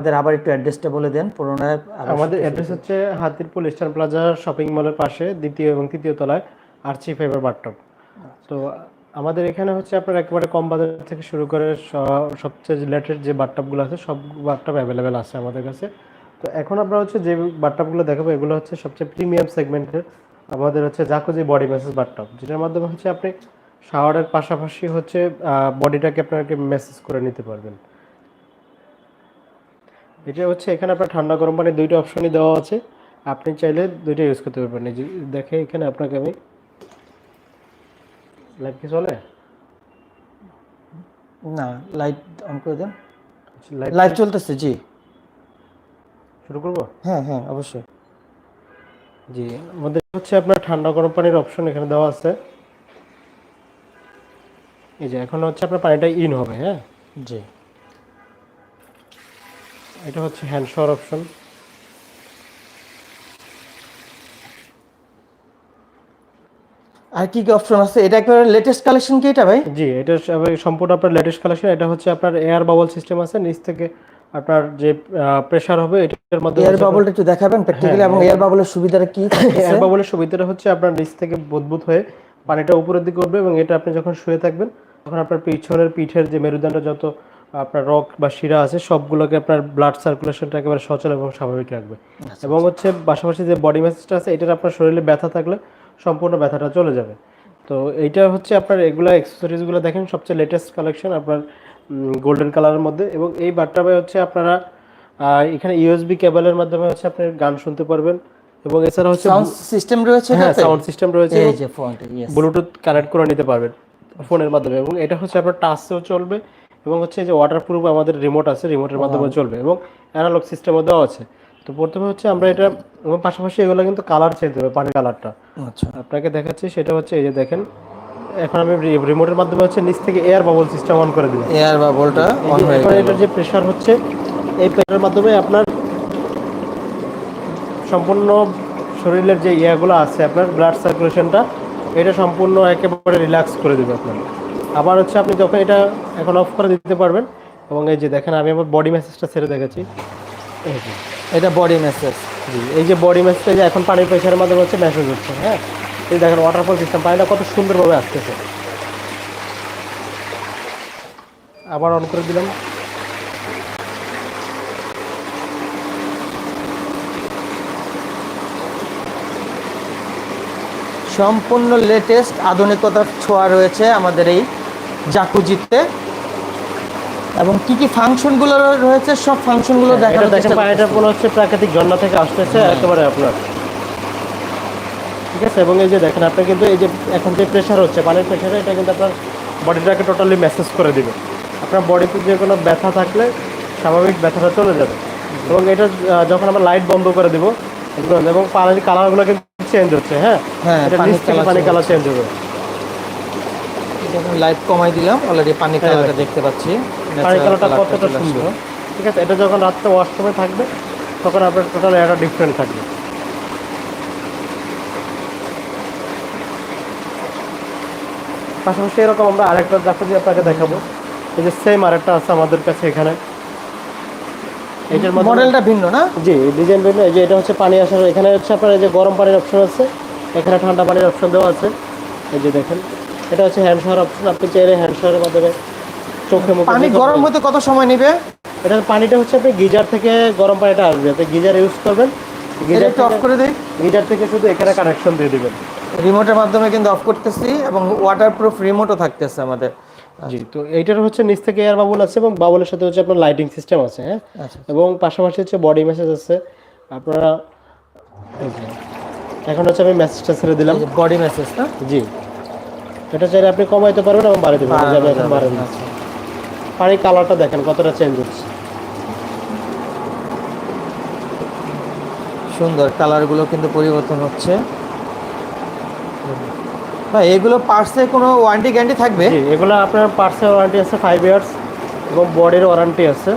আমাদের আবার একটু অ্যাড্রেসটা বলে দেন পুরোনায় আমাদের অ্যাড্রেস হচ্ছে হাতিরপুল স্টার প্লাজা শপিং মলের পাশে দ্বিতীয় এবং তৃতীয় তলায় আর্চি ফাইবার বাথটব তো আমাদের এখানে হচ্ছে আপনার একেবারে কম বাজার থেকে শুরু করে সবচেয়ে লেটেস্ট যে বাথটবগুলো আছে সব বাথটব অ্যাভেলেবেল আছে আমাদের কাছে। তো এখন আমরা হচ্ছে যে বাথটবগুলো দেখাবো এগুলো হচ্ছে সবচেয়ে প্রিমিয়াম সেগমেন্টের আমাদের হচ্ছে জাকুজি বডি ম্যাসেজ বাথটব যেটার মাধ্যমে হচ্ছে আপনি শাওয়ারের পাশাপাশি হচ্ছে বডিটাকে আপনাকে মেসেজ করে নিতে পারবেন। এটা হচ্ছে এখানে আপনার ঠান্ডা গরম পানি দুইটা অপশনই দেওয়া আছে। আপনি চাইলে দুইটা ইউজ করতে পারবেন। এই যে দেখে এখানে আপনাকে আমি লাইট কি চলে? না লাইট অন করে দেন। লাইট লাইট চলতেছে জি। শুরু করব? হ্যাঁ হ্যাঁ অবশ্যই। জি আমাদের হচ্ছে আপনার ঠান্ডা গরম পানির অপশন এখানে দেওয়া আছে। এই যে এখন হচ্ছে আপনার পানিটা ইন হবে হ্যাঁ? জি। এটা হচ্ছে হ্যান্ড শাওয়ার অপশন আর কি কি অপশন আছে? এটা একেবারে লেটেস্ট কালেকশন কি এটা ভাই? জি এটা সম্পূর্ণ আপনার লেটেস্ট কালেকশন এটা হচ্ছে আপনার এয়ার বাবল সিস্টেম আছে নিচ থেকে আপনার যে প্রেসার হবে এটার মাধ্যমে এয়ার বাবলটা একটু দেখাবেন প্র্যাকটিক্যালি এবং এয়ার বাবলের সুবিধাটা কি এয়ার বাবলের সুবিধাটা হচ্ছে আপনার নিচ থেকে বুদবুদ হয়ে পানিটা উপরের দিকে উঠবে এবং এটা আপনি যখন শুয়ে থাকবেন তখন আপনার পিছনের পিঠের যে মেরুদণ্ড যত আপনার রক বা শিরা আছে সবগুলোকে আপনার ব্লাড সার্কুলেশনটা একেবারে সচল এবং স্বাভাবিক রাখবে। এবং হচ্ছে পাশাপাশি যে বডি ম্যাসেজটা আছে এটার আপনার শরীরে ব্যথা থাকলে সম্পূর্ণ ব্যথাটা চলে যাবে। তো এইটা হচ্ছে আপনার এগুলো অ্যাক্সেসরিজগুলো দেখেন সবচেয়ে লেটেস্ট কালেকশন আপনার গোল্ডেন কালারের মধ্যে। এবং এই বাটটাবে হচ্ছে আপনারা এখানে ইউএসবি কেবলের মাধ্যমে হচ্ছে আপনি গান শুনতে পারবেন। এবং এছাড়া হচ্ছে সাউন্ড সিস্টেম রয়েছে হ্যাঁ সাউন্ড সিস্টেম রয়েছে। এই যে ফোন ইয়েস ব্লুটুথ কানেক্ট করে নিতে পারবেন ফোনের মাধ্যমে। এবং এটা হচ্ছে আপনার টাচেও চলবে এবং হচ্ছে যে ওয়াটারপ্রুফ আমাদের রিমোট আছে রিমোটের মাধ্যমে চলবে এবং অ্যানালগ সিস্টেমও দেওয়া আছে। তো প্রথমে হচ্ছে আমরা এটা এবং পাশাপাশি এগুলো কিন্তু কালার চেঞ্জ হবে পানির কালারটা আচ্ছা। আপনাকে দেখাচ্ছি সেটা হচ্ছে এই যে দেখেন এখন আমি রিমোটের মাধ্যমে হচ্ছে নিচ থেকে এয়ার বাবল সিস্টেম অন করে দিলাম। এয়ার বাবলটা অন হয়ে গেল। এটার যে প্রেসার হচ্ছে এই প্রেশারের মাধ্যমে আপনার সম্পূর্ণ শরীরের যে ইয়েগুলো আছে আপনার ব্লাড সার্কুলেশনটা এটা সম্পূর্ণ একেবারে রিল্যাক্স করে দেবে আপনার আবার হচ্ছে আপনি যখন এটা এখন অফ করে দিতে পারবেন এবং এই যে দেখেন আমি আমার বডি মেসেজটা ছেড়ে দেখাচ্ছি। যে এটা বডি মেসেজ জি, এই যে বডি মেসেজটা যে এখন পানির প্রেশারের মাধ্যমে হচ্ছে মেসেজ হচ্ছে হ্যাঁ? এই দেখেন ওয়াটারফল সিস্টেম পানিটা কত সুন্দরভাবে আসতেছে। আবার অন করে দিলাম। সম্পূর্ণ লেটেস্ট আধুনিকতার ছোঁয়া রয়েছে আমাদের এই জাকুজিতে। এবং কি কি ফাংশনগুলো রয়েছে? সব ফাংশনগুলো দেখেন পানিটা মনে হচ্ছে প্রাকৃতিক ঝর্ণা থেকে আসতেছে একেবারে আপনার। ঠিক আছে? এবং এই যে দেখেন আপনি কিন্তু এই যে এখন যে প্রেশার হচ্ছে পানির প্রেশারে এটা কিন্তু আপনার বডিটাকে টোটালি মেসেজ করে দিবে। আপনার বডিতে যে কোনো ব্যথা থাকলে স্বাভাবিক ব্যথাটা চলে যাবে। এবং এটা যখন আমরা লাইট বন্ধ করে দিব এবং পানির কালারগুলো কিন্তু চেঞ্জ হচ্ছে হ্যাঁ? হ্যাঁ, এটা পানি কালার চেঞ্জ হবে। লাইট কমাই দিলাম অলরেডি পানি কালারটা দেখতে পাচ্ছি। হ্যাঁ, পানি কালারটা কতটা সুন্দর। ঠিক আছে এটা যখন রাত্রে ওয়াশরুমে থাকবে তখন আপনার টোটাল একটা ডিফারেন্ট থাকবে। পাশাপাশি এরকম আমরা আরেকটা দেখো যে আপনাকে দেখাবো। এই যে সেম আরেকটা আছে আমাদের কাছে এখানে। এটার মডেলটা ভিন্ন না? জি ডিজাইন বিভিন্ন এই যে এটা হচ্ছে পানি আসার এখানে হচ্ছে আপনার এই যে গরম পানির অপশন আছে। এখানে ঠান্ডা পানির অপশন দেওয়া আছে। এই যে দেখেন। এটা হচ্ছে হ্যান্ড শাওয়ার অপশন আপনি চাইলে হ্যান্ড শাওয়ারের মাধ্যমে চোখে মুখে পানি গরম হতে কত সময় নেবে? এটার পানিটা হচ্ছে আপনি গিজার থেকে গরম পানিটা আসবে। আপনি গিজার ইউজ করবেন। গিজার অফ করে দিই। গিজার থেকে শুধু এখানে কানেকশন দিয়ে দিবেন। রিমোটের মাধ্যমে কিন্তু অফ করতেছি এবং ওয়াটারপ্রুফ রিমোটও থাকতেছে আমাদের। জি তো এইটার হচ্ছে নিচ থেকে এয়ার বাবুল আছে এবং বাবুলের সাথে হচ্ছে আপনার লাইটিং সিস্টেম আছে হ্যাঁ? আচ্ছা এবং পাশাপাশি হচ্ছে বডি মেসেজ আছে। আপনারা এখন হচ্ছে আমি মেসেজটা ছেড়ে দিলাম। বডি মেসেজ না? জি। এটা চাইলে আপনি কমাইতে পারবেন এবং বাড়াতে পারবেন। যাবে এখন বাড়ানো আচ্ছা। পানির কালারটা দেখেন কতটা চেঞ্জ হচ্ছে। সুন্দর কালারগুলো কিন্তু পরিবর্তন হচ্ছে। ভাই এগুলো পার্সে কোনো ওয়ারেন্টি গ্যারান্টি থাকবে? এগুলো আপনার পার্সেল ওয়ারেন্টি আছে ফাইভ ইয়ার্স এবং বডির ওয়ারেন্টি আছে।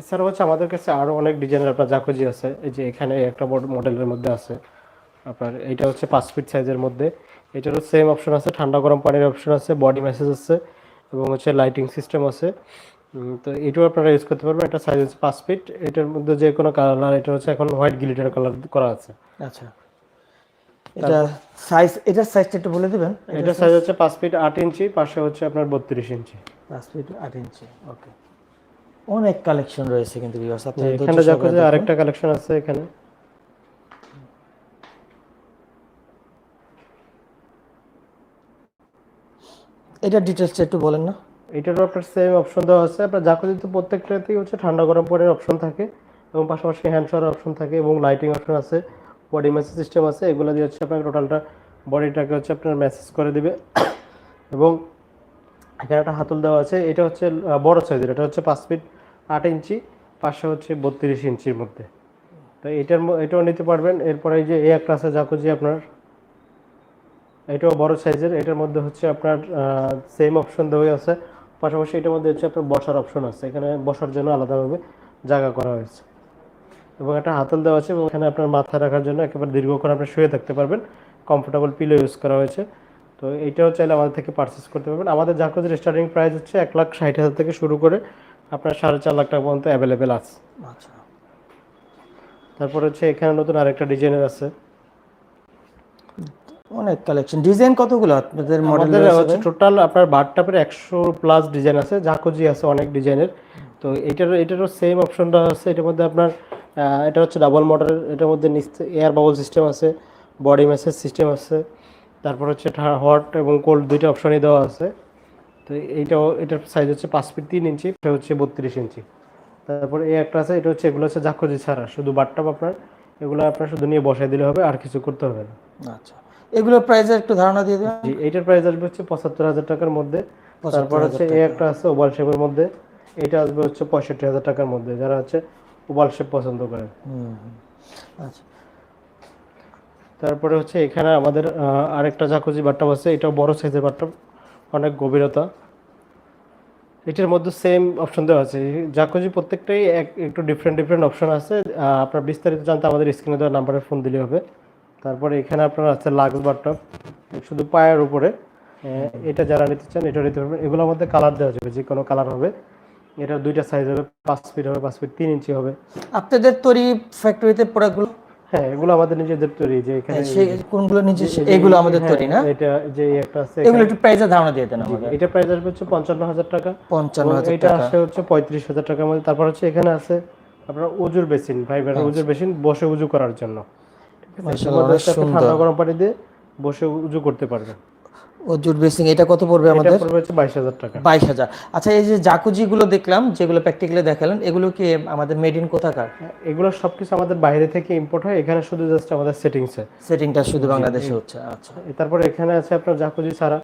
এছাড়া হচ্ছে আমাদের কাছে আরও অনেক ডিজাইনের আপনার জাকুজি আছে এই যে এখানে একটা মডেলের মধ্যে আছে। আপনার এইটা হচ্ছে পাঁচ ফিট সাইজের মধ্যে। এটারও সেম অপশন আছে ঠান্ডা গরম পানির অপশন আছে বডি মেসেজ আছে এবং হচ্ছে লাইটিং সিস্টেম আছে। তো এটাও আপনারা ইউজ করতে পারবেন এটা সাইজ হচ্ছে পাঁচ ফিট এটার মধ্যে যে কোনো কালার এটা হচ্ছে এখন হোয়াইট গ্লিটার কালার করা আছে। আচ্ছা। এটা সাইজ এটার সাইজটা একটু বলে দিবেন? এটা সাইজ হচ্ছে পাঁচ ফিট আট ইঞ্চি পাশে হচ্ছে আপনার বত্রিশ ইঞ্চি। পাঁচ ফিট আট ইঞ্চি। ওকে অনেক কালেকশন রয়েছে কিন্তু এখানে দেখো যে আরেকটা কালেকশন আছে এখানে। এটা ডিটেলসটা একটু বলেন না। এটারও আপনার সেম অপশন দেওয়া আছে। আপনার জাকুজিতে প্রত্যেকটাতেই হচ্ছে ঠান্ডা গরম পরের অপশন থাকে এবং পাশাপাশি হ্যান্ড শাওয়ার অপশন থাকে এবং লাইটিং অপশন আছে বডি ম্যাসেজ সিস্টেম আছে, এগুলো দিয়ে হচ্ছে আপনার টোটালটা বডিটাকে হচ্ছে আপনার ম্যাসেজ করে দেবে। এবং এখানে একটা হাতল দেওয়া আছে, এটা হচ্ছে বড় সাইজের এটা হচ্ছে পাঁচ ফিট আট ইঞ্চি, পাশে হচ্ছে বত্রিশ ইঞ্চির মধ্যে। তো এটার এটাও নিতে পারবেন। এরপরে যে এই একটা আছে জাকুজি আপনার এটাও বড় সাইজের এটার মধ্যে হচ্ছে আপনার সেম অপশন দেওয়া আছে। পাশাপাশি এটার মধ্যে হচ্ছে আপনার বসার অপশন আছে। এখানে বসার জন্য আলাদাভাবে জায়গা করা হয়েছে। এবং একটা হাতল দেওয়া আছে এবং এখানে আপনার মাথা রাখার জন্য একেবারে দীর্ঘক্ষণ আপনি শুয়ে থাকতে পারবেন। কমফোর্টেবল পিলো ইউজ করা হয়েছে। তো এইটাও চাইলে আমাদের থেকে পারচেস করতে পারবেন। আমাদের জাকুজির স্টার্টিং প্রাইস হচ্ছে এক লাখ ষাট হাজার থেকে শুরু করে আপনার সাড়ে চার লাখ টাকা পর্যন্ত অ্যাভেলেবেল আছে। আচ্ছা। তারপর হচ্ছে এখানে নতুন আরেকটা ডিজাইনের আছে। অনেক কালেকশন ডিজাইন কতগুলো আপনাদের মডেল আমাদের হচ্ছে টোটাল আপনার বারটাপের একশো প্লাস ডিজাইন আছে জাকোজি আছে অনেক ডিজাইনের তো এটার এটারও সেম অপশনটা আছে এটার মধ্যে আপনার এটা হচ্ছে ডাবল মডেল এটার মধ্যে এয়ার বাবল সিস্টেম আছে বডি ম্যাসেজ সিস্টেম আছে তারপর হচ্ছে হট এবং কোল্ড দুইটা অপশনই দেওয়া আছে। তো এইটাও এটার সাইজ হচ্ছে পাঁচ ফিট তিন ইঞ্চি এটা হচ্ছে বত্রিশ ইঞ্চি। তারপরে এই একটা আছে এটা হচ্ছে এগুলো হচ্ছে জাকোজি ছাড়া শুধু বারটাপ আপনার এগুলো আপনার শুধু নিয়ে বসাই দিলে হবে আর কিছু করতে হবে না। আচ্ছা। এগুলোর প্রাইসের একটু ধারণা দিয়ে দেবেন। জি এইটার প্রাইস আসবে হচ্ছে পঁচাত্তর হাজার টাকার মধ্যে। তারপর হচ্ছে এই একটা আছে ওভাল শেপের মধ্যে। এটা আসবে হচ্ছে পঁয়ষট্টি হাজার টাকার মধ্যে। যারা হচ্ছে ওভাল শেপ পছন্দ করেন। হুম। আচ্ছা। তারপরে হচ্ছে এখানে আমাদের আরেকটা জাকুজি বাট্টাপ আছে এটাও বড় সাইজের বাট্টাপ অনেক গভীরতা। এটার মধ্যে সেম অপশন দেওয়া আছে। জাকুজি প্রত্যেকটাই এক একটু ডিফারেন্ট ডিফারেন্ট অপশন আছে। আপনার বিস্তারিত জানতে আমাদের স্ক্রিনে দেওয়া নাম্বারে ফোন দিলে হবে। তারপরে এখানে আপনার আছে লাক্স বাট্টাপ শুধু পায়ের উপরে। এটা যারা নিতে চান এটা নিতে পারবেন। এগুলোর মধ্যে কালার দেওয়া যাবে যে কোনো কালার হবে। এটা দুইটা সাইজ হবে পাঁচ ফিট হবে পাঁচ ফিট তিন ইঞ্চি হবে। আপনাদের তৈরি ফ্যাক্টরিতে প্রোডাক্টগুলো হ্যাঁ এগুলো আমাদের নিজেদের তৈরি যে এখানে কোনগুলো নিজে এগুলো আমাদের হ্যাঁ, তৈরি না? এটা যে একটা আছে এগুলো একটু প্রাইসের ধারণা দিয়ে দেন আমাদের। এটা প্রাইস আসবে হচ্ছে পঞ্চান্ন হাজার টাকা। পঞ্চান্ন এবং হাজার এটা টাকা। হচ্ছে পঁয়ত্রিশ হাজার টাকার মধ্যে। তারপর হচ্ছে এখানে আছে আপনার উজুর বেসিন ফাইবার উজুর বেসিন বসে উজু করার জন্য। ঠান্ডা গরম পানি দিয়ে বসে উজু করতে পারবেন অজুর বেসিং এটা কত পড়বে আমাদের? বাইশ হাজার টাকা। বাইশ হাজার। আচ্ছা এই যে দেখলাম যেগুলো প্র্যাকটিক্যালি দেখালেন এগুলো কি আমাদের মেড ইন কোথাকার? এগুলো সবকিছু আমাদের বাইরে থেকে ইম্পোর্ট হয় এখানে শুধু জাস্ট আমাদের সেটিংসে সেটিংটা শুধু বাংলাদেশে হচ্ছে আচ্ছা। তারপর এখানে আছে আপনার জাকুজি ছাড়া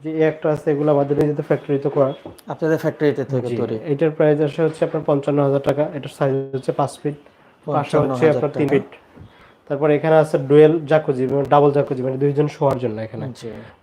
যে একটা আছে এগুলো আমাদের নিজেদের ফ্যাক্টরিতে করা। আপনাদের ফ্যাক্টরিতে থেকে তৈরি। এটার প্রাইস আসে হচ্ছে আপনার পঞ্চান্ন হাজার টাকা এটার সাইজ হচ্ছে পাঁচ ফিট পাশে হচ্ছে আপনার তিন ফিট তারপর এখানে আছে ডুয়েল জাকুজি ডাবল জাকুজি মানে দুইজন শোয়ার জন্য এখানে।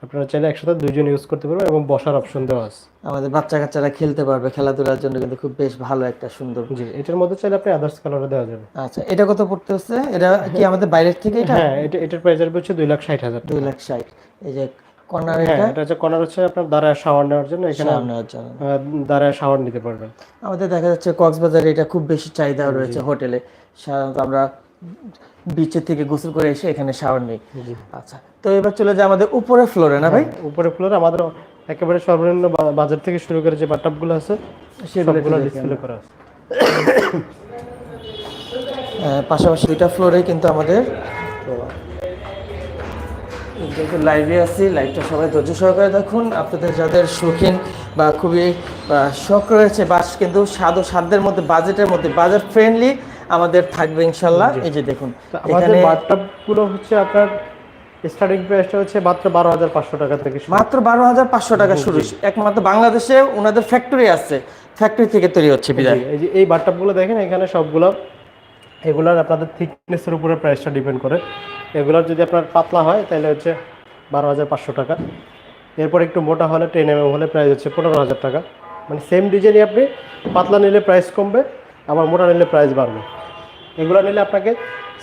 আপনারা চাইলে একসাথে দুইজন ইউজ করতে পারবেন এবং বসার অপশন দেওয়া আছে। আমাদের বাচ্চা কাচ্চারা খেলতে পারবে খেলাধুলার জন্য কিন্তু খুব বেশ ভালো একটা সুন্দর। জি এটার মধ্যে চাইলে আপনি আদার্স কালারে দেওয়া যাবে। আচ্ছা এটা কত পড়তে হচ্ছে এটা কি আমাদের বাইরের থেকে এটা? হ্যাঁ এটা এটার প্রাইস আসবে হচ্ছে দুই লাখ ষাট হাজার দুই লাখ ষাট। এই যে কর্নার হ্যাঁ এটা? এটা হচ্ছে কর্নার হচ্ছে আপনার দাঁড়ায় শাওয়ার নেওয়ার জন্য এখানে সামনের জন্য। আহ, দাঁড়ায় শাওয়ার নিতে পারবেন। আমাদের দেখা যাচ্ছে কক্সবাজারে এটা খুব বেশি চাহিদা রয়েছে হোটেলে। সাধারণত আমরা বিচের থেকে গোসল করে এসে এখানে শাওয়ার নেই। আচ্ছা তো এবার চলে যায় আমাদের উপরের ফ্লোরে না ভাই? উপরে ফ্লোরে আমাদের একেবারে সর্বনিম্ন বাজার থেকে শুরু করে যে বাট্টাপগুলো আছে সেগুলো ডিসপ্লে করা আছে। পাশাপাশি দুইটা ফ্লোরে কিন্তু আমাদের লাইভে আছি লাইভটা সবাই ধৈর্য সহকারে দেখুন। আপনাদের যাদের শৌখিন বা খুবই শখ রয়েছে বাস কিন্তু স্বাদ ও সাধ্যের মধ্যে বাজেটের মধ্যে বাজেট ফ্রেন্ডলি আমাদের থাকবে ইনশাল্লাহ। এই যে দেখুন আমাদের বাথটাবগুলো হচ্ছে আপনার স্টার্টিং প্রাইসটা হচ্ছে মাত্র বারো হাজার পাঁচশো টাকা থেকে মাত্র বারো হাজার পাঁচশো টাকা শুরু। একমাত্র বাংলাদেশে ওনাদের ফ্যাক্টরি আছে। ফ্যাক্টরি থেকে তৈরি হচ্ছে বিদায়। এই যে এই বাথটাবগুলো দেখেন এখানে সবগুলো এগুলার আপনাদের থিকনেসের উপরে প্রাইসটা ডিপেন্ড করে। এগুলার যদি আপনার পাতলা হয় তাহলে হচ্ছে বারো হাজার পাঁচশো টাকা। এরপর একটু মোটা হলে টেন এম হলে প্রাইস হচ্ছে পনেরো হাজার টাকা। মানে সেম ডিজাইনই আপনি পাতলা নিলে প্রাইস কমবে আবার মোটা নিলে প্রাইস বাড়বে। এগুলো নিলে আপনাকে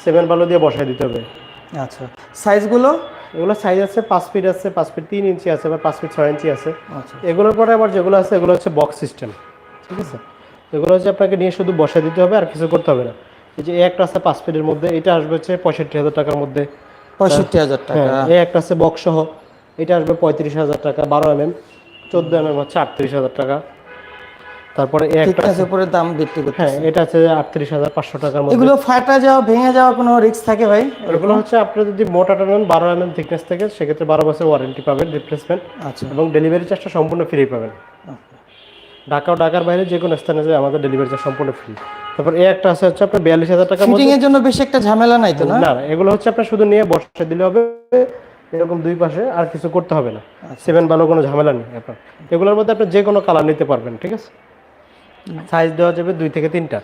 সেভেন বালু দিয়ে বসায় দিতে হবে। আচ্ছা। সাইজগুলো? এগুলো সাইজ আছে পাঁচ ফিট আছে পাঁচ ফিট তিন ইঞ্চি আছে বা পাঁচ ফিট ছয় ইঞ্চি আছে। আচ্ছা। এগুলোর পরে আবার যেগুলো আছে এগুলো হচ্ছে বক্স সিস্টেম ঠিক আছে? এগুলো হচ্ছে আপনাকে নিয়ে শুধু বসা দিতে হবে আর কিছু করতে হবে না। এই যে একটা আছে পাঁচ ফিটের মধ্যে এটা আসবে হচ্ছে পঁয়ষট্টি হাজার টাকার মধ্যে। পঁয়ষট্টি হাজার টাকা। হ্যাঁ এই একটা আছে বক্স সহ এটা আসবে পঁয়ত্রিশ হাজার টাকা বারো এম এম চোদ্দ এম এম হচ্ছে আটত্রিশ হাজার টাকা। তারপরে একটা দাম করতে হ্যাঁ এটা আছে আটত্রিশ হাজার পাঁচশো টাকার মধ্যে। এগুলো ফাটা যাওয়া ভেঙে যাওয়ার কোনো রিস্ক থাকে ভাই? এগুলো হচ্ছে আপনি যদি মোটাটা নেন থিকনেস থেকে সেক্ষেত্রে বারো বছর ওয়ারেন্টি পাবেন রিপ্লেসমেন্ট আচ্ছা। এবং ডেলিভারি চার্জটা সম্পূর্ণ ফ্রি পাবেন। ঢাকা ও ঢাকার বাইরে যে কোনো স্থানে যে আমাদের ডেলিভারি চার্জ সম্পূর্ণ ফ্রি তারপর এই একটা আছে হচ্ছে আপনার বিয়াল্লিশ হাজার টাকার মধ্যে। ফিটিং এর জন্য বেশি একটা ঝামেলা নাই তো না? না এগুলো হচ্ছে আপনার শুধু নিয়ে বসে দিলে হবে এরকম দুই পাশে আর কিছু করতে হবে না। সেভেন বানো কোনো ঝামেলা নেই আপনার। এগুলোর মধ্যে আপনি যে কোনো কালার নিতে পারবেন ঠিক আছে? সাইজ দেওয়া যাবে দুই থেকে তিনটা।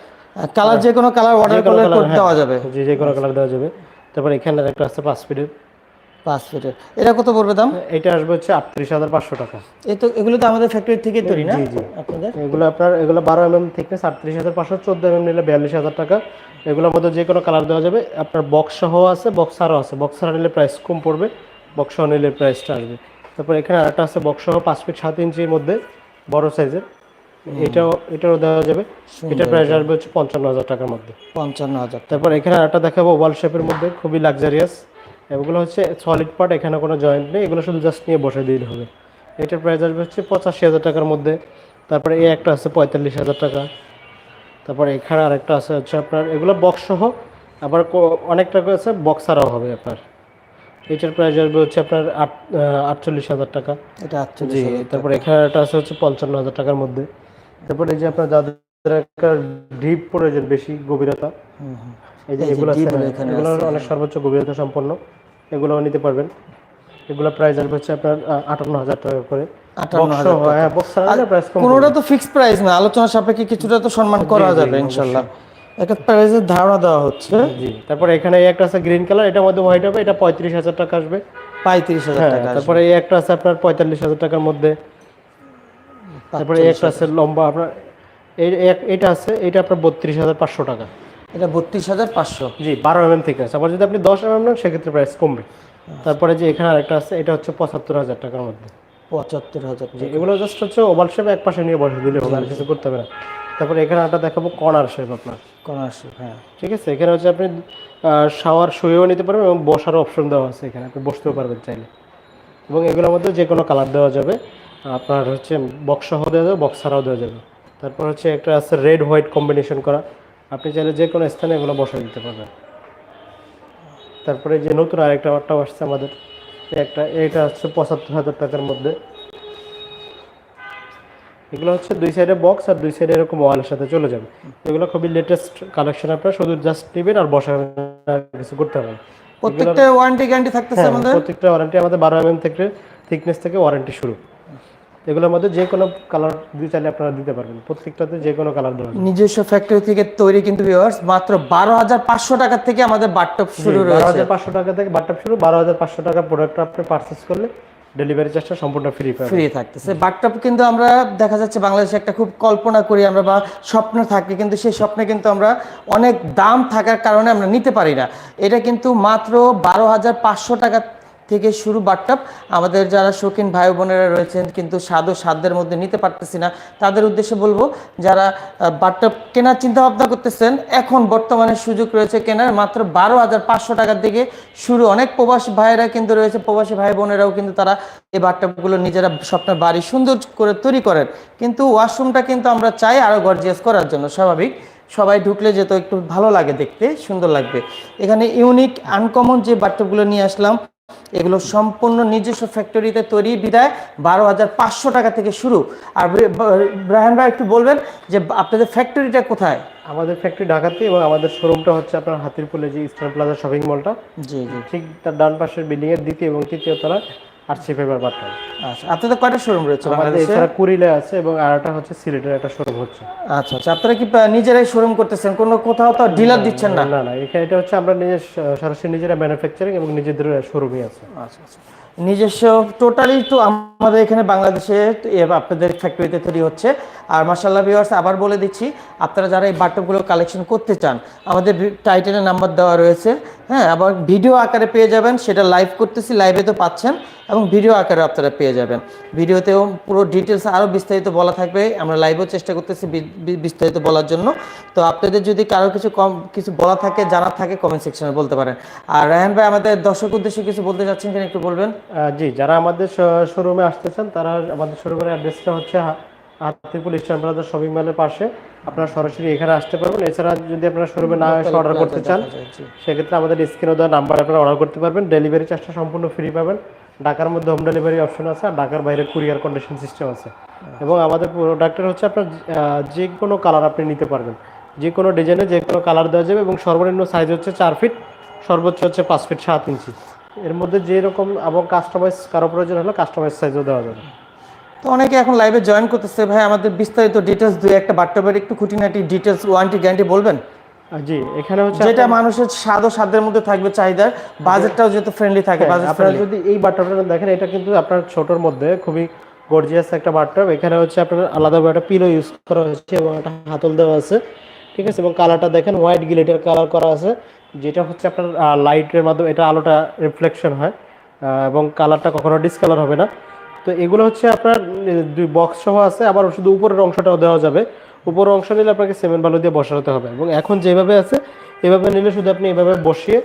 কালার যে কোনো কালার অর্ডার করলে হ্যাঁ। দেওয়া যাবে। যে যে কোনো কালার দেওয়া যাবে। তারপর এখানে একটা আছে পাঁচ ফিটের। পাঁচ ফিটের। এটা কত পড়বে দাম? এটা আসবে হচ্ছে আটত্রিশ হাজার পাঁচশো টাকা। এই তো এগুলো তো আমাদের ফ্যাক্টরি থেকে তৈরি না? জি। আপনাদের? এগুলো আপনার এগুলো বারো এম এম থিকনেস আটত্রিশ হাজার পাঁচশো চোদ্দ এম এম নিলে বিয়াল্লিশ হাজার টাকা। এগুলোর মধ্যে যে কোনো কালার দেওয়া যাবে। আপনার বক্স সহ আছে বক্স আরও আছে। বক্স ছাড়া নিলে প্রাইস কম পড়বে। বক্স সহ নিলে প্রাইসটা আসবে। তারপর এখানে আরেকটা আছে বক্স সহ পাঁচ ফিট সাত ইঞ্চির মধ্যে বড় সাইজের এটাও এটাও দেওয়া যাবে। এটার প্রাইস আসবে হচ্ছে পঞ্চান্ন হাজার টাকার মধ্যে। পঞ্চান্ন হাজার তারপর এখানে আরেকটা দেখাবো ওয়াল শেপের মধ্যে খুবই লাক্সারিয়াস এগুলো হচ্ছে সলিড পার্ট এখানে কোনো জয়েন্ট নেই। এগুলো শুধু জাস্ট নিয়ে বসে দিলে হবে। এটার প্রাইস আসবে হচ্ছে পঁচাশি হাজার টাকার মধ্যে। তারপরে এই একটা আছে পঁয়তাল্লিশ হাজার টাকা। তারপরে এখানে আরেকটা আছে হচ্ছে আপনার এগুলো বক্স সহ আবার কো- অনেকটা করে আছে বক্স ছাড়াও হবে আপনার। এটার প্রাইস আসবে হচ্ছে আপনার আট আটচল্লিশ হাজার টাকা। এটা আটচল্লিশ তারপর এখানে একটা আছে হচ্ছে পঞ্চান্ন হাজার টাকার মধ্যে। তারপরে এই যে আপনার যাদের একটা ডিপ প্রয়োজন বেশি গভীরতা। এই যে এগুলো এখানে এগুলো। অনেক সর্বোচ্চ গভীরতা সম্পন্ন। এগুলো নিতে পারবেন। এগুলো প্রাইস আসবে হচ্ছে আপনার আটান্ন হাজার টাকা করে। 58,000 হ্যাঁ প্রাইস কম কোনোটা তো ফিক্সড প্রাইস না আলোচনা সাপেক্ষে কিছুটা তো সম্মান করা যাবে ইনশাল্লাহ। একটা প্রাইসের ধারণা দেওয়া হচ্ছে। জি তারপরে এখানে এই একটা আছে গ্রিন কালার এটার মধ্যে হোয়াইট হবে এটা পঁয়ত্রিশ হাজার টাকা আসবে। পঁয়ত্রিশ হাজার হ্যাঁ টাকা। তারপরে এই একটা আছে আপনার পঁয়তাল্লিশ হাজার টাকার মধ্যে। তারপরে একটা আছে লম্বা আপনার এটা আছে এটা আপনার বত্রিশ হাজার পাঁচশো টাকা। এটা বত্রিশ হাজার পাঁচশো। জি বারো এম এম থেকে আছে। আবার যদি আপনি দশ এম এম নেন সেক্ষেত্রে প্রাইস কমবে। তারপরে যে এখানে আরেকটা আছে এটা হচ্ছে পঁচাত্তর হাজার টাকার মধ্যে। পঁচাত্তর হাজার জি এগুলো জাস্ট হচ্ছে ওভাল শেপ এক পাশে নিয়ে বসে দিলে হবে আর কিছু করতে হবে না। তারপরে এখানে একটা দেখাবো কর্নার শেপ আপনার। কনাশি হ্যাঁ। ঠিক আছে? এখানে হচ্ছে আপনি শাওয়ার শুয়েও নিতে পারবেন এবং বসারও অপশন দেওয়া আছে এখানে। আপনি বসতেও পারবেন চাইলে। এবং এগুলোর মধ্যে যে কোনো কালার দেওয়া যাবে। আপনার হচ্ছে বক্স সহ দেওয়া যাবে বক্স ছাড়াও দেওয়া যাবে। তারপর হচ্ছে একটা আছে রেড হোয়াইট কম্বিনেশন করা। আপনি চাইলে যে কোনো স্থানে এগুলো বসে দিতে পারবেন। তারপরে যে নতুন আরেকটা ওয়ারটাও আসছে আমাদের একটা এটা হচ্ছে পঁচাত্তর হাজার টাকার মধ্যে। এগুলো হচ্ছে দুই সাইডে বক্স আর দুই সাইডে এরকম ওয়ালের সাথে চলে যাবে। এগুলো খুবই লেটেস্ট কালেকশন আপনারা শুধু জাস্ট নেবেন আর বসাবেন কিছু করতে হবে প্রত্যেকটা ওয়ারেন্টি গ্যারান্টি থাকতেছে হ্যাঁ, আমাদের? প্রত্যেকটা ওয়ারেন্টি আমাদের বারো এম থেকে থিকনেস থেকে ওয়ারেন্টি শুরু। এগুলোর মধ্যে যে কোনো কালার দিয়ে চাইলে আপনারা দিতে পারবেন। প্রত্যেকটাতে যে কোনো কালার দেওয়া নিজস্ব ফ্যাক্টরি থেকে তৈরি কিন্তু ভিউয়ার্স মাত্র বারো হাজার পাঁচশো টাকা থেকে আমাদের বাটটপ শুরু বারো হাজার পাঁচশো টাকা থেকে বাট্টাপ শুরু বারো হাজার পাঁচশো টাকা প্রোডাক্ট আপনি পারচেস করলে ডেলিভারি চার্জটা সম্পূর্ণ ফ্রি ফ্রি থাকতেছে। বাটটপ কিন্তু আমরা দেখা যাচ্ছে বাংলাদেশে একটা খুব কল্পনা করি আমরা বা স্বপ্ন থাকে কিন্তু সেই স্বপ্নে কিন্তু আমরা অনেক দাম থাকার কারণে আমরা নিতে পারি না। এটা কিন্তু মাত্র বারো হাজার পাঁচশো টাকা থেকে শুরু বাটটপ আমাদের যারা শৌখিন ভাই বোনেরা রয়েছেন কিন্তু স্বাদ ও সাধ্যের মধ্যে নিতে পারতেছি না। তাদের উদ্দেশ্যে বলব, যারা বাটটপ কেনার চিন্তা ভাবনা করতেছেন, এখন বর্তমানে সুযোগ রয়েছে কেনার। মাত্র বারো হাজার পাঁচশো টাকার থেকে শুরু। অনেক প্রবাসী ভাইয়েরা কিন্তু রয়েছে, প্রবাসী ভাই বোনেরাও কিন্তু তারা এই বাথটাবগুলো নিজেরা স্বপ্নের বাড়ি সুন্দর করে তৈরি করেন। কিন্তু ওয়াশরুমটা কিন্তু আমরা চাই আরও গর্জিয়াস করার জন্য, স্বাভাবিক। সবাই ঢুকলে যেত একটু ভালো লাগে দেখতে, সুন্দর লাগবে। এখানে ইউনিক আনকমন যে বাথটাবগুলো নিয়ে আসলাম এগুলো সম্পূর্ণ নিজস্ব ফ্যাক্টরিতে তৈরি বিদায় বারো হাজার পাঁচশো টাকা থেকে শুরু। আর ব্রাহান ভাই একটু বলবেন যে আপনাদের ফ্যাক্টরিটা কোথায়? আমাদের ফ্যাক্টরি ঢাকাতে এবং আমাদের শোরুমটা হচ্ছে আপনার হাতিরপুলে যে স্টার প্লাজা শপিং মলটা জি জি। ঠিক তার ডান পাশের বিল্ডিং এর দ্বিতীয় এবং তৃতীয় পেপার বাট্টা আচ্ছা আপনাদের কয়টা শোরুম রয়েছে বাংলাদেশে? এছাড়া আছে এবং আর একটা হচ্ছে সিলেটের একটা শোরুম হচ্ছে। আচ্ছা আচ্ছা আপনারা কি নিজেরাই শোরুম করতেছেন? কোনো কোথাও তো ডিলার দিচ্ছেন না? না না এখানে এটা হচ্ছে আমরা সরাসরি নিজেরা ম্যানুফ্যাকচারিং এবং নিজেদের শোরুমই আছে। আচ্ছা আচ্ছা। নিজস্ব টোটালি তো আমাদের এখানে বাংলাদেশে আপনাদের ফ্যাক্টরিতে তৈরি হচ্ছে। আর মাসাল্লাহ ভিউয়ার্স আবার বলে দিচ্ছি আপনারা যারা এই বাট্টগুলো কালেকশন করতে চান আমাদের টাইটেলের নাম্বার দেওয়া রয়েছে। হ্যাঁ আবার ভিডিও আকারে পেয়ে যাবেন, সেটা লাইভ করতেছি লাইভে তো পাচ্ছেন, এবং ভিডিও আকারে আপনারা পেয়ে যাবেন। ভিডিওতেও পুরো ডিটেলস আরও বিস্তারিত বলা থাকবে, আমরা লাইভও চেষ্টা করতেছি বিস্তারিত বলার জন্য। তো আপনাদের যদি কারও কিছু কম, কিছু বলা থাকে, জানার থাকে কমেন্ট সেকশনে বলতে পারেন। আর রায়হান ভাই, আমাদের দর্শক উদ্দেশ্যে কিছু বলতে চাচ্ছেন কিনা একটু বলবেন? জি, যারা আমাদের শোরুমে আসতে চান তারা আমাদের শোরুমের অ্যাড্রেসটা হচ্ছে হাতিপুর ইস্টার্ন প্লাজা শপিং মলের পাশে আপনারা সরাসরি এখানে আসতে পারবেন। এছাড়া যদি আপনারা শোরুমে না এসে অর্ডার করতে চান, সেক্ষেত্রে আমাদের স্ক্রিনে দেওয়া নাম্বার আপনারা অর্ডার করতে পারবেন। ডেলিভারি চার্জটা সম্পূর্ণ ফ্রি পাবেন। ঢাকার মধ্যে হোম ডেলিভারি অপশন আছে আর ঢাকার বাইরে কুরিয়ার কন্ডিশন সিস্টেম আছে। এবং আমাদের প্রোডাক্টের হচ্ছে আপনার যে কোনো কালার আপনি নিতে পারবেন। যে কোনো ডিজাইনে যে কোনো কালার দেওয়া যাবে এবং সর্বনিম্ন সাইজ হচ্ছে চার ফিট সর্বোচ্চ হচ্ছে পাঁচ ফিট সাত ইঞ্চি এর মধ্যে যেরকম এবং কাস্টমাইজ কারও প্রয়োজন হলে কাস্টমাইজ সাইজও দেওয়া যাবে। তো অনেকে এখন লাইভে জয়েন করতেছে। ভাই আমাদের বিস্তারিত ডিটেলস দুই একটা বাট্টবের একটু খুঁটিনাটি ডিটেলস ওয়ারেন্টি গ্যারান্টি বলবেন? জি এখানে হচ্ছে যেটা মানুষের স্বাদ ও সাধ্যের মধ্যে থাকবে চাহিদার বাজেটটাও যেহেতু ফ্রেন্ডলি থাকে বাজেট আপনারা যদি এই বাট্টপটা দেখেন এটা কিন্তু আপনার ছোটর মধ্যে খুবই গর্জিয়াস একটা বাট্টপ এখানে হচ্ছে আপনার আলাদাভাবে একটা পিলো ইউজ করা হয়েছে এবং একটা হাতল দেওয়া আছে ঠিক আছে? এবং কালারটা দেখেন হোয়াইট গিলেটের কালার করা আছে যেটা হচ্ছে আপনার লাইটের মাধ্যমে এটা আলোটা রিফ্লেকশন হয় এবং কালারটা কখনো ডিসকালার হবে না। তো এগুলো হচ্ছে আপনার দুই বক্স সহ আছে আবার শুধু উপরের অংশটাও দেওয়া যাবে। উপরের অংশ নিলে আপনাকে সিমেন্ট বালু দিয়ে বসাতে হবে এবং এখন যেভাবে আছে এভাবে নিলে শুধু আপনি এভাবে বসিয়ে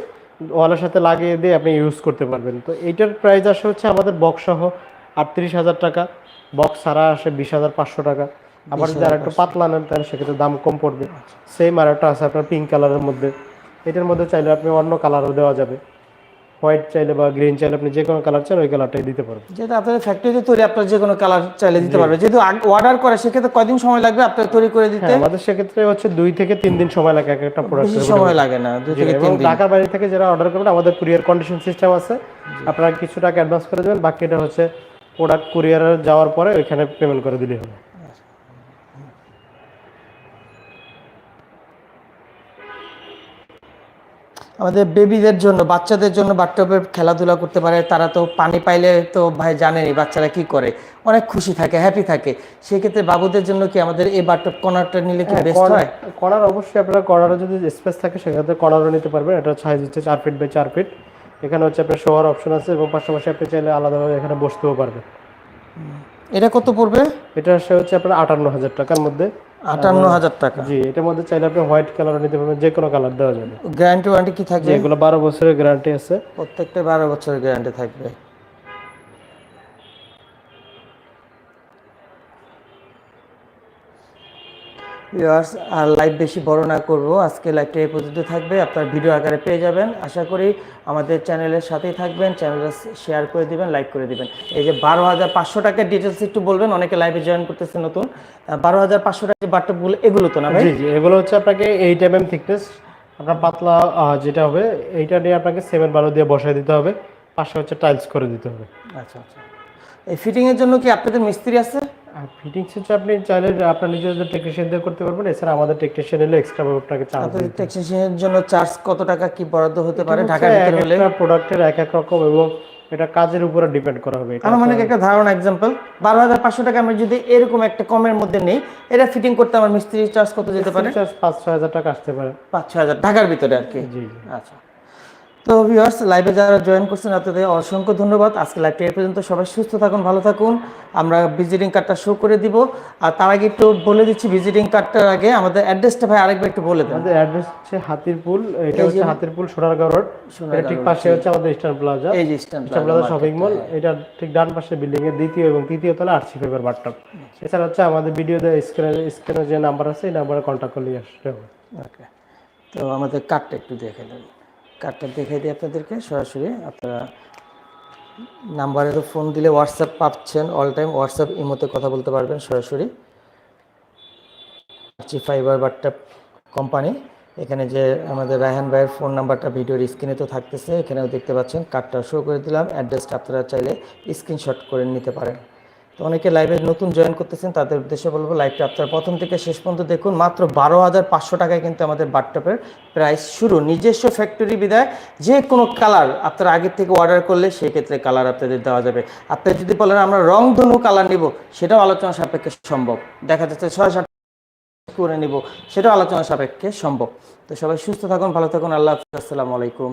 ওয়ালের সাথে লাগিয়ে দিয়ে আপনি ইউজ করতে পারবেন। তো এইটার প্রাইস আসে হচ্ছে আমাদের বক্স সহ আটত্রিশ হাজার টাকা। বক্স ছাড়া আসে বিশ হাজার পাঁচশো টাকা। আবার যদি আর একটু পাতলা নেন তাহলে সেক্ষেত্রে দাম কম পড়বে। সেম আর একটা আছে আপনার পিঙ্ক কালারের মধ্যে। এটার মধ্যে চাইলে আপনি অন্য কালারও দেওয়া যাবে। হোয়াইট চাইলে বা গ্রিন চাইলে আপনি যে কোনো কালার চান ওই কালারটাই দিতে পারবেন। যেহেতু আপনাদের ফ্যাক্টরিতে তৈরি আপনার যে কোনো কালার চাইলে দিতে পারবে যেহেতু অর্ডার করে সেক্ষেত্রে কয়দিন সময় লাগবে আপনার তৈরি করে দিতে? হ্যাঁ আমাদের সেক্ষেত্রে হচ্ছে দুই থেকে তিন দিন সময় লাগে এক একটা প্রোডাক্ট সময় লাগে না দুই থেকে তিন দিন। ঢাকার বাইরে থেকে যারা অর্ডার করবেন আমাদের কুরিয়ার কন্ডিশন সিস্টেম আছে। আপনারা কিছু টাকা অ্যাডভান্স করে দেবেন বাকিটা হচ্ছে প্রোডাক্ট কুরিয়ারে যাওয়ার পরে ওইখানে পেমেন্ট করে দিলেই হবে। আমাদের বেবিদের জন্য বাচ্চাদের জন্য বাথটবে খেলাধুলা করতে পারে। তারা তো পানি পাইলে তো ভাই জানেনই বাচ্চারা কি করে। অনেক খুশি থাকে হ্যাপি থাকে। সেক্ষেত্রে বাবুদের জন্য কি আমাদের এই বাথটব কর্নারটা নিলে কি বেস্ট হয়? কর্নার অবশ্যই আপনার কর্নারে যদি স্পেস থাকে সেক্ষেত্রে কর্নারও নিতে পারবেন। এটা সাইজ হচ্ছে চার ফিট বাই চার ফিট এখানে হচ্ছে আপনার শোয়ার অপশন আছে এবং পাশাপাশি আপনি চাইলে আলাদাভাবে এখানে বসতেও পারবেন। এটা কত পড়বে? এটা হচ্ছে আপনার আটান্ন হাজার টাকার মধ্যে। আটান্ন হাজার টাকা। জি এটার মধ্যে চাইলে আপনি হোয়াইট কালার নিতে পারবেন যে কোনো কালার দেওয়া যাবে। গ্যারান্টি ওয়ারেন্টি কি থাকবে? এগুলো বারো বছরের গ্যারান্টি আছে। প্রত্যেকটা বারো বছরের গ্যারান্টি থাকবে। ভিউয়ার্স আর লাইভ বেশি বড় না করব। আজকে লাইভটা এই পর্যন্ত থাকবে। আপনার ভিডিও আকারে পেয়ে যাবেন। আশা করি আমাদের চ্যানেলের সাথেই থাকবেন। চ্যানেলটা শেয়ার করে দিবেন লাইক করে দিবেন। এই যে বারো হাজার পাঁচশো টাকার ডিটেলস একটু বলবেন অনেকে লাইভে জয়েন করতেছে নতুন। বারো হাজার পাঁচশো টাকা বাট্টপগুলো এগুলো তো না ভাই? জি জি এগুলো হচ্ছে আপনাকে এইট এম এম থিকনেস আপনার পাতলা যেটা হবে এইটা নিয়ে আপনাকে সেভেন বালু দিয়ে বসায় দিতে হবে। পাশে হচ্ছে টাইলস করে দিতে হবে। আচ্ছা আচ্ছা। এই ফিটিংয়ের জন্য কি আপনাদের মিস্ত্রি আছে? ফিটিংস হচ্ছে আপনি চাইলে আপনার নিজেদের টেকনিশিয়ান দিয়ে করতে পারবেন। এছাড়া আমাদের টেকনিশিয়ান এলে এক্সট্রা আপনাকে চার্জ আপনাদের টেকনিশিয়ানের জন্য চার্জ কত টাকা কি বরাদ্দ হতে পারে ঢাকার ভিতরে হলে? প্রোডাক্টের এক এক রকম এবং এটা কাজের উপরে ডিপেন্ড করা হবে। আনুমানিক একটা ধারণা এক্সাম্পল বারো হাজার পাঁচশো টাকা আমি যদি এরকম একটা কমের মধ্যে নেই এটা ফিটিং করতে আমার মিস্ত্রি চার্জ কত যেতে পারে? চার্জ পাঁচ ছয় হাজার টাকা আসতে পারে। পাঁচ ছ হাজার ঢাকার ভিতরে আর কি? জি। আচ্ছা। তো ভিউয়ার্স লাইভে যারা জয়েন করছেন আপনাদের অসংখ্য ধন্যবাদ। আজকে লাইভটা এই পর্যন্ত। সবাই সুস্থ থাকুন ভালো থাকুন। আমরা ভিজিটিং কার্ডটা শো করে দিব। আর তার আগে একটু বলে দিচ্ছি ভিজিটিং কার্ডটার আগে। আমাদের অ্যাড্রেসটা ভাই আরেকবার একটু বলে দেন। আমাদের অ্যাড্রেস হচ্ছে হাতিরপুল এটা হচ্ছে হাতিরপুল সোনারগাঁও রোড এটা ঠিক পাশে হচ্ছে আমাদের স্টার প্লাজা এই যে ইস্টার্ন প্লাজা শপিং মল এটা ঠিক ডান পাশে বিল্ডিং এর দ্বিতীয় এবং তৃতীয় তলা আরসি পেপার বাট্টপ এছাড়া হচ্ছে আমাদের ভিডিওতে স্ক্রিনে স্ক্রিনে যে নাম্বার আছে এই নাম্বারে কন্ট্যাক্ট করলেই আসতে হবে ওকে তো আমাদের কার্ডটা একটু দেখে নেন। কার্ডটা দেখে দিই আপনাদেরকে। সরাসরি আপনারা নাম্বারে তো ফোন দিলে হোয়াটসঅ্যাপ পাচ্ছেন অল টাইম হোয়াটসঅ্যাপ ইমোতে কথা বলতে পারবেন সরাসরি। জি ফাইবার বাট্টা কোম্পানি এখানে যে আমাদের রায়হান ভাইয়ের ফোন নাম্বারটা ভিডিওর স্ক্রিনে তো থাকতেছে, এখানেও দেখতে পাচ্ছেন কার্ডটা শো করে দিলাম। অ্যাড্রেসটা আপনারা চাইলে স্ক্রিনশট করে নিতে পারেন। তো অনেকে লাইভে নতুন জয়েন করতেছেন, তাদের উদ্দেশ্যে বলব লাইভটা আপনারা প্রথম থেকে শেষ পর্যন্ত দেখুন। মাত্র বারো হাজার পাঁচশো টাকায় কিন্তু আমাদের বাটটপের প্রাইস শুরু। নিজস্ব ফ্যাক্টরি বিদায় যে কোনো কালার আপনারা আগের থেকে অর্ডার করলে সেই ক্ষেত্রে কালার আপনাদের দেওয়া যাবে। আপনি যদি বলেন আমরা রং ধনু কালার নিব, সেটাও আলোচনা সাপেক্ষে সম্ভব। দেখা যাচ্ছে ছয় সাত করে নিব, সেটাও আলোচনা সাপেক্ষে সম্ভব। তো সবাই সুস্থ থাকুন, ভালো থাকুন, আল্লাহ আসসালামু আলাইকুম।